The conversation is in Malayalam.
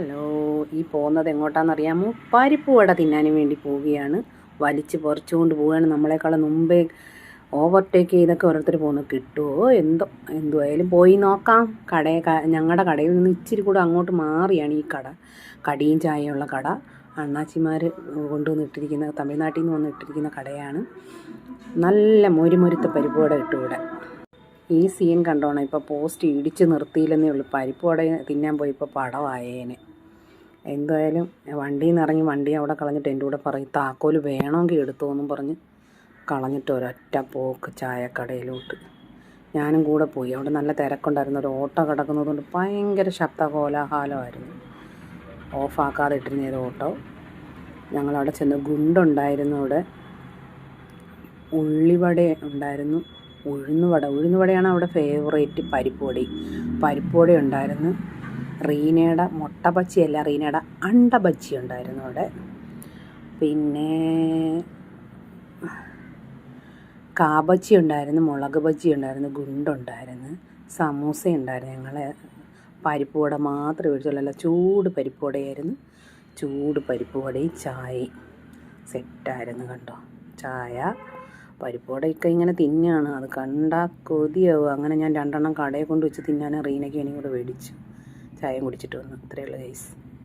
ഹലോ ഈ പോകുന്നത് എങ്ങോട്ടാണെന്നറിയാമോ? പരിപ്പ് വട തിന്നാനും വേണ്ടി പോവുകയാണ്. വലിച്ച് പറിച്ചുകൊണ്ട് പോവുകയാണ്. നമ്മളെക്കാളും മുമ്പേ ഓവർടേക്ക് ചെയ്തൊക്കെ ഓരോരുത്തർ പോകുന്നു കിട്ടുമോ എന്തോ എന്തുവായാലും പോയി നോക്കാം. കടയെ ഞങ്ങളുടെ കടയിൽ നിന്ന് ഇച്ചിരി കൂടെ അങ്ങോട്ട് മാറിയാണ് ഈ കട. കടിയും ചായയുള്ള കട. അണ്ണാച്ചിമാർ കൊണ്ടുവന്നിട്ടിരിക്കുന്ന തമിഴ്നാട്ടിൽ നിന്ന് വന്നിട്ടിരിക്കുന്ന കടയാണ്. നല്ല മൊരുമൊരുത്ത പരിപ്പ് വട കിട്ടും ഇവിടെ ഈ സീൻ കണ്ടോണം. ഇപ്പോൾ പോസ്റ്റ് ഇടിച്ച് നിർത്തിയില്ലെന്നേ ഉള്ളൂ. പരിപ്പ് വട തിന്നാൻ പോയി ഇപ്പോൾ പടമായേനെ എന്തായാലും വണ്ടിയിൽ നിന്ന് ഇറങ്ങി വണ്ടി അവിടെ കളഞ്ഞിട്ട് എന്റെ കൂടെ പറയും താക്കോൽ വേണമെങ്കിൽ എടുത്തോ എന്നും പറഞ്ഞ് കളഞ്ഞിട്ട് ഒരൊറ്റ പോക്ക് ചായക്കടയിലോട്ട്. ഞാനും കൂടെ പോയി. അവിടെ നല്ല തിരക്കുണ്ടായിരുന്നു. ഒരു ഓട്ടോ കിടക്കുന്നതുകൊണ്ട് ഭയങ്കര ശബ്ദ കോലാഹലമായിരുന്നു ഓഫാക്കാതെ ഇട്ടിരുന്ന ഏത് ഓട്ടോ. ഞങ്ങളവിടെ ചെന്ന് ഗുണ്ടുണ്ടായിരുന്നു അവിടെ. ഉള്ളിവട ഉണ്ടായിരുന്നു. ഉഴുന്നുവട. ഉഴുന്നുവടയാണ് അവിടെ ഫേവറേറ്റ് പരിപ്പുവടി പരിപ്പുവട ഉണ്ടായിരുന്നു റീനയുടെ മുട്ട ബജ്ജിയല്ല റീനയുടെ അണ്ട ബജ്ജി ഉണ്ടായിരുന്നു അവിടെ. പിന്നെ കാബജ്ജി ഉണ്ടായിരുന്നു മുളക് ബജ്ജി ഉണ്ടായിരുന്നു ഗുണ്ടുണ്ടായിരുന്നു സമൂസ ഉണ്ടായിരുന്നു. ഞങ്ങൾ പരിപ്പുവട മാത്രമേ ഒഴിച്ചുള്ളൂ. ചൂട് പരിപ്പുവടയായിരുന്നു ചൂട് പരിപ്പുവടയും ചായയും സെറ്റായിരുന്നു കണ്ടോ. ചായ പരിപ്പുവടയൊക്കെ ഇങ്ങനെ തിന്നുകയാണ് അത് കണ്ടാൽ കൊതിയാവും. അങ്ങനെ ഞാൻ രണ്ടെണ്ണം കടയിൽ കൊണ്ട് വെച്ച് തിന്നാൻ റീനയ്ക്ക് എനിക്കൂടെ മേടിച്ചു ചായയും കുടിച്ചിട്ട് വന്നു. അത്രയുള്ള ഗൈസ്